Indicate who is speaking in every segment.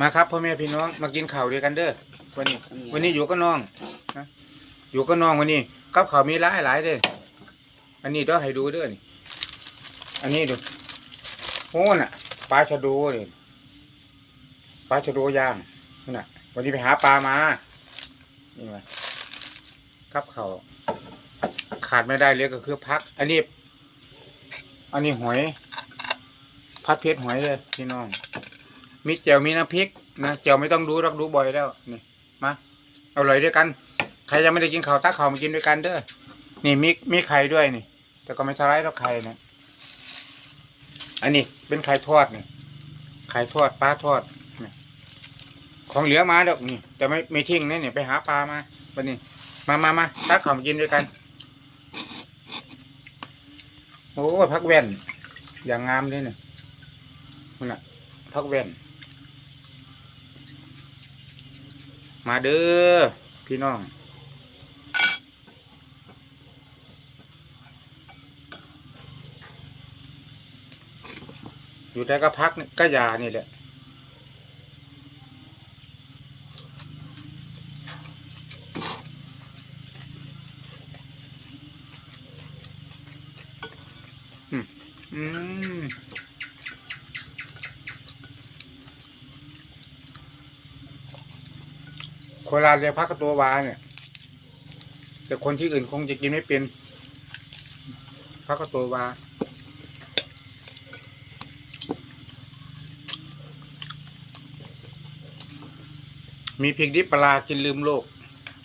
Speaker 1: มาครับพ่อแม่พี่น้องมากินข้าวด้วยกันเด้อวันนี้ วันนี้อยู่กับน้องนะอยู่กับน้องวันนี้กับข้าวมีหลายหลายเด้ออันนี้เดี๋ยวให้ดูเด้อนี่อันนี้ดูโอ้น่ะปลาชะโดเลยปลาชะโดย่างนั่นน่ะ วันนี้ไปหาปลามานี่มากับข้าวขาดไม่ได้เลยก็คือพัก อันนี้ อันนี้หอย พัดเพชรหอยเลยพี่น้อง มีแจ่วมีน้ำพริกนะแจ่วไม่ต้องดูรักดูบ่อยแล้วนี่มาเอาเลยด้วยกัน ใครยังไม่ได้กินข้าวตักข้าวมากินด้วยกันเด้อนี่มีมีไข่ด้วยนี่ แต่ก็ไม่ทลายหรอกไข่นะอันนี้เป็นไข่ทอดนี่ไข่ทอดปลาทอดนี่ของเหลือมาดอกนี่แต่ไม่ไม่ทิ้งนะนี่ไปหาปลามาวันนี้ มามามาตักข้าวมากินด้วยกันโอ้พักแว่นอย่างงามเลยเนี่ยนั่นน่ะพักแว่น มาเด้อพี่น้อง อยู่ได้ก็พักนี่ก็ยานี่แหละ อืมอืม โคราชเรียกพักกับตัววาเนี่ย แต่คนที่อื่นคงจะกินไม่เป็นพักกับตัววามีพริกดิบปลาร้ากินลืมโลก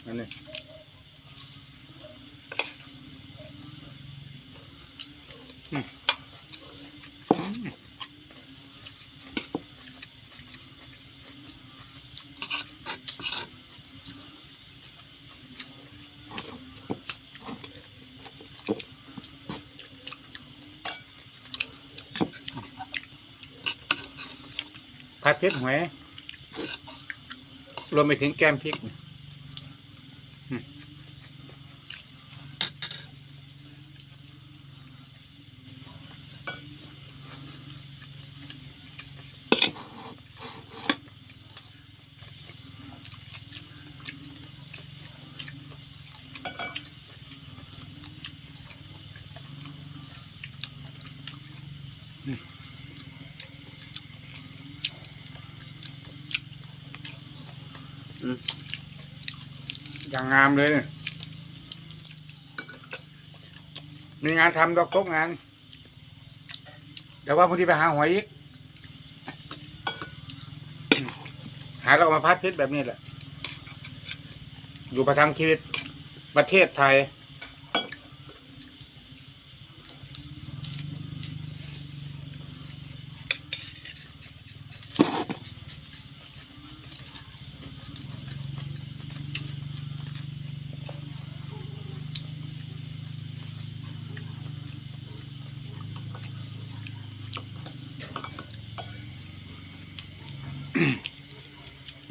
Speaker 1: อันนี้ ผัดพริกหอยรวมไปถึงแก้มพริก อย่างงามเลย มีงานทำดอกตกงาน เดี๋ยวว่าพอดีไปหาหอยอีก หาแล้วก็มาพัดเพชรแบบนี้แหละ อยู่ประทังชีวิตประเทศไทย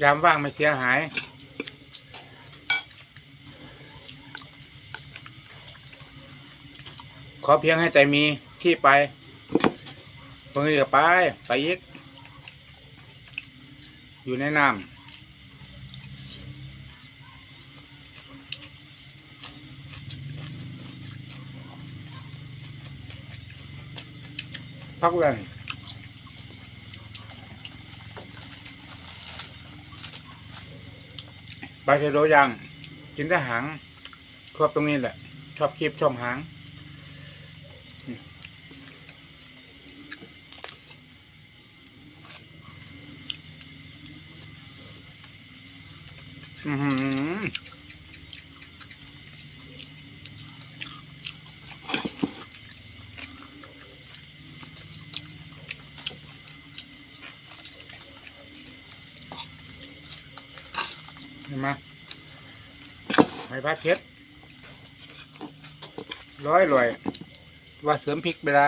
Speaker 1: ยามว่างไม่เสียหาย ขอเพียงให้แต่มีที่ไปเพิ่งจะไปไปอีกอยู่ในน้ำพักเว้นป ลาเทโดย่างกินได้หางชอบตรงนี้แหละ ชอบคีบชอบหางอืมอื้อหือเห็นไหม ไม่พัดร้อยรวยว่าเสริมพริกเวลา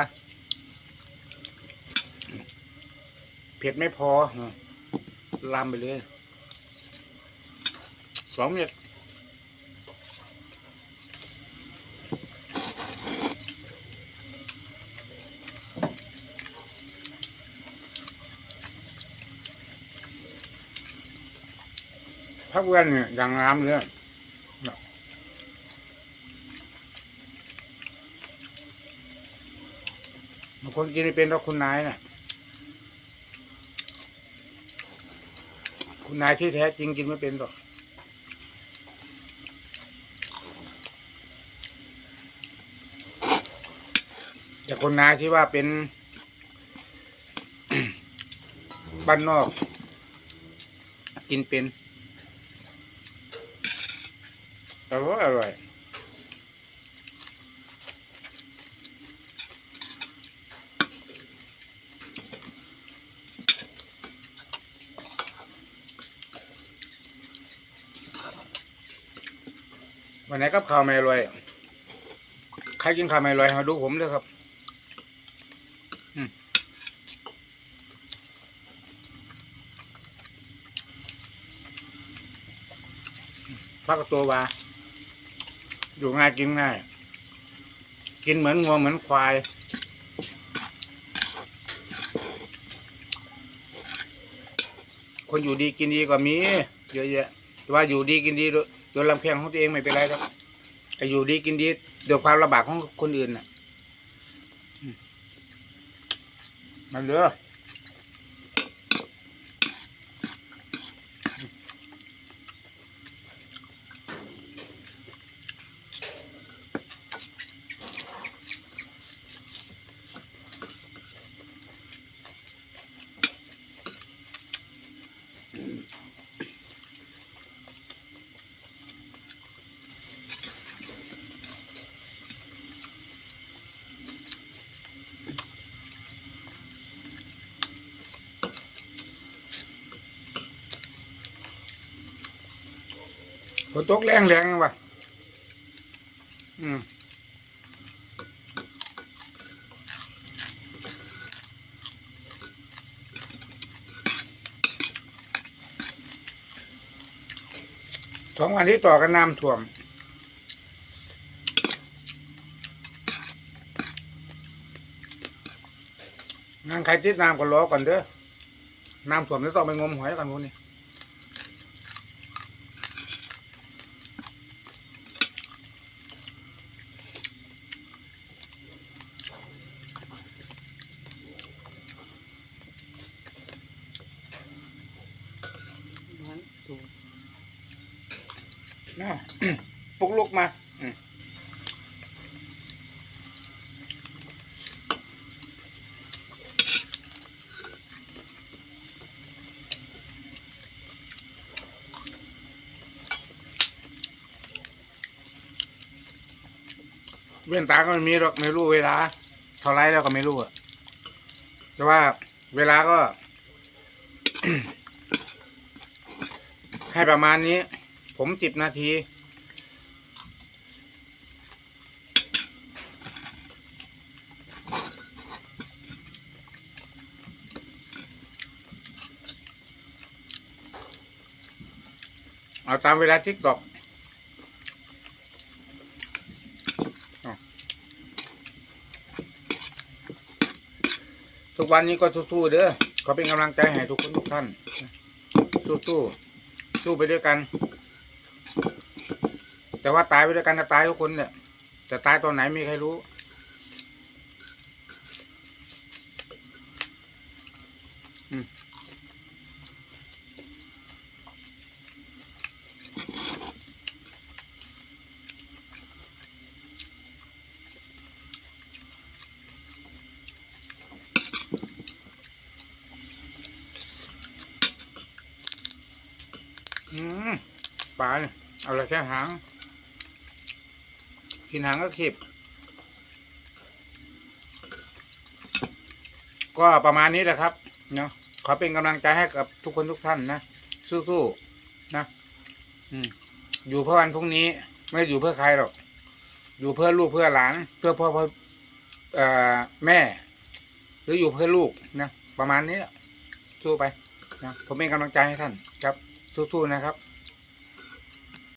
Speaker 1: เผ็ดไม่พอลามไปเลยสองเม็ดพักเว้นเนี่ยอย่างน้ำเลยบาง คนกินไม่เป็นหรอกคุณนายน่ะ คุณนายที่แท้จริงกินไม่เป็นหรอกแต่คนนายที่ว่าเป็นบ้านนอก กินเป็นอร่อยอร่อย วันไหนกับข้าวไม่อร่อยใครกินข้าวไม่อร่อยมาดูผมเลยครับพักตัววาอยู่ง่ายกินง่าย กินเหมือนงัวเหมือนควายคนอยู่ดีกินดีก็มีเยอะแยะว่าอยู่ดีกินดีโดย โดยลำเพียงของตัวเองไม่เป็นไรครับแต่อยู่ดีกินดีเดยความลำบากของคนอื่นน่ะมมันเด้อ ฝนตกแรงแรงว่ะอืมสองวันที่ต่อกันน้ำท่วมงานใครติดน้ำก็รอก่อนเด้อน้ำท่วมแล้วต้องไปงมหอยกันพวกนี้ นะ ปลุกลุกมาอืม เว้นตาก็ไม่มีหรอกไม่รู้เวลา เท่าไรแล้วก็ไม่รู้อะแต่ว่าเวลาก็ ให้ประมาณนี้ ผมสิบนาที เอาตามเวลาทิกตอก ทุกวันนี้ก็สู้ๆเด้อขอเป็นกำลังใจให้ทุกคนทุกท่าน สู้ๆสู้ไปด้วยกัน แต่ว่าตายไปด้วยกันจะตายทุกคนเนี่ยจะตายตอนไหนไมมีใครรู้ อืมอืม ปลาเนี่ยเอาอะไรแค่หางกินหางก็ขีบก็ประมาณนี้แหละครับเนาะขอเป็นกำลังใจให้กับทุกคนทุกท่านนะ สู้ๆนะอยู่เพื่อวันพรุ่งนี้ ไม่อยู่เพื่อใครหรอก อยู่เพื่อลูกเพื่อหลาน เพื่อพ่อเพื่อเอ่อแม่ หรืออยู่เพื่อลูกนะประมาณนี้แหละสู้ไปนะผมเป็นกำลังใจให้ท่านครับ สู้ๆนะครับ